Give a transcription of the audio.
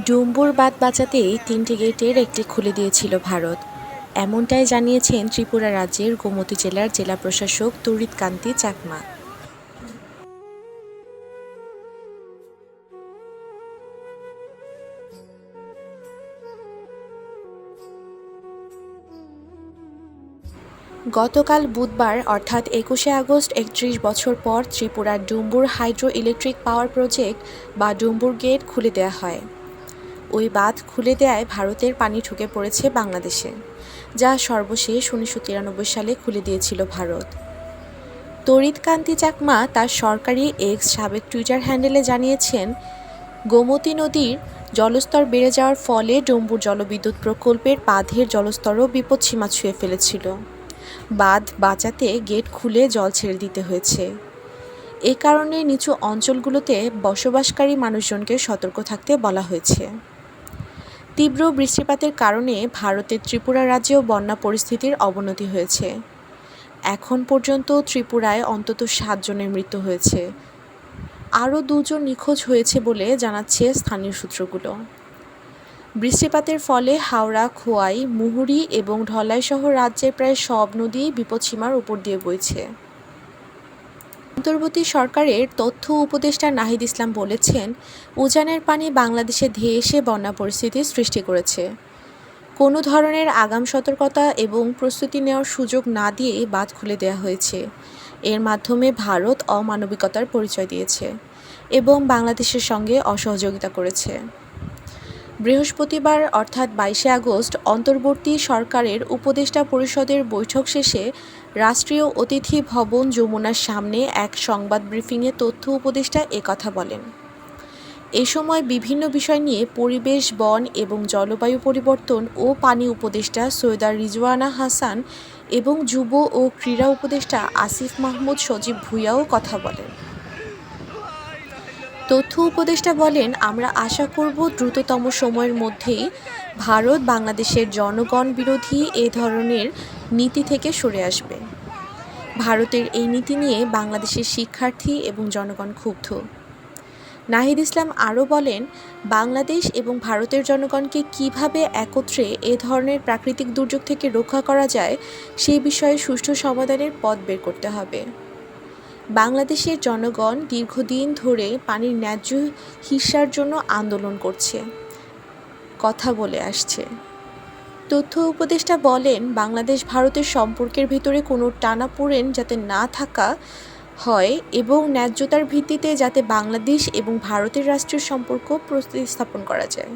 ডুম্বুর বাদ বাঁচাতেই তিনটি গেটের একটি খুলে দিয়েছিল ভারত। এমনটাই জানিয়েছেন ত্রিপুরা রাজ্যের গোমতী জেলার জেলা প্রশাসক তরিত কান্তি চাকমা। গতকাল বুধবার, অর্থাৎ একুশে আগস্ট, একত্রিশ বছর পর ত্রিপুরার Dumbur hydro electric power project বা ডুম্বুর গেট খুলে দেওয়া হয়। ওই বাঁধ খুলে দেয়ায় ভারতের পানি ঢুকে পড়েছে বাংলাদেশে, যা সর্বশেষ উনিশশো তিরানব্বই সালে খুলে দিয়েছিল ভারত। তরিত কান্তি চাকমা তার সরকারি এক্স সাবেক টুইটার হ্যান্ডেলে জানিয়েছেন, গোমতী নদীর জলস্তর বেড়ে যাওয়ার ফলে ডুম্বুর জলবিদ্যুৎ প্রকল্পের বাঁধের জলস্তরও বিপদসীমা ছুঁয়ে ফেলেছিল। বাঁধ বাঁচাতে গেট খুলে জল ছেড়ে দিতে হয়েছে। এ কারণে নিচু অঞ্চলগুলোতে বসবাসকারী মানুষজনকে সতর্ক থাকতে বলা হয়েছে। তীব্র বৃষ্টিপাতের কারণে ভারতের ত্রিপুরা রাজ্যেও বন্যা পরিস্থিতির অবনতি হয়েছে। এখন পর্যন্ত ত্রিপুরায় অন্তত সাতজনের মৃত্যু হয়েছে। আরও দুজন নিখোঁজ হয়েছে বলে জানাচ্ছে স্থানীয় সূত্রগুলো। বৃষ্টিপাতের ফলে হাওড়া, খোয়াই, মুহুরি এবং ঢলাইসহ রাজ্যের প্রায় সব নদী বিপদসীমার উপর দিয়ে বইছে। অন্তর্বর্তী সরকারের তথ্য উপদেষ্টা নাহিদ ইসলাম বলেছেন, উজানের পানি বাংলাদেশে ধেয়ে এসে বন্যা পরিস্থিতির সৃষ্টি করেছে। কোনো ধরনের আগাম সতর্কতা এবং প্রস্তুতি নেওয়ার সুযোগ না দিয়ে বাঁধ খুলে দেওয়া হয়েছে। এর মাধ্যমে ভারত অমানবিকতার পরিচয় দিয়েছে এবং বাংলাদেশের সঙ্গে অসহযোগিতা করেছে। বৃহস্পতিবার, অর্থাৎ বাইশে আগস্ট, অন্তর্বর্তী সরকারের উপদেষ্টা পরিষদের বৈঠক শেষে রাষ্ট্রীয় অতিথি ভবন যমুনার সামনে এক সংবাদ ব্রিফিংয়ে তথ্য উপদেষ্টা একথা বলেন। এ সময় বিভিন্ন বিষয় নিয়ে পরিবেশ, বন এবং জলবায়ু পরিবর্তন ও পানি উপদেষ্টা সৈয়দা রিজওয়ানা হাসান এবং যুব ও ক্রীড়া উপদেষ্টা আসিফ মাহমুদ সজীব ভুইয়াও কথা বলেন। তথ্য উপদেষ্টা বলেন, আমরা আশা করব দ্রুততম সময়ের মধ্যেই ভারত বাংলাদেশের জনগণ বিরোধী এ ধরনের নীতি থেকে সরে আসবে। ভারতের এই নীতি নিয়ে বাংলাদেশের শিক্ষার্থী এবং জনগণ ক্ষুব্ধ। নাহিদ ইসলাম আরও বলেন, বাংলাদেশ এবং ভারতের জনগণকে কীভাবে একত্রে এ ধরনের প্রাকৃতিক দুর্যোগ থেকে রক্ষা করা যায় সেই বিষয়ে সুষ্ঠু সমাধানের পথ বের করতে হবে। বাংলাদেশের জনগণ দীর্ঘদিন ধরে পানির ন্যায্য হিস্যার জন্য আন্দোলন করছে। কথা বলে আসছে। তথ্য উপদেষ্টা বলেন, বাংলাদেশ ভারতের সম্পর্কের ভিতরে কোনো টানাপোড়েন যাতে না থাকা হয় এবং ন্যায্যতার ভিত্তিতে যাতে বাংলাদেশ এবং ভারতের রাষ্ট্রীয় সম্পর্ক প্রতিস্থাপন করা যায়।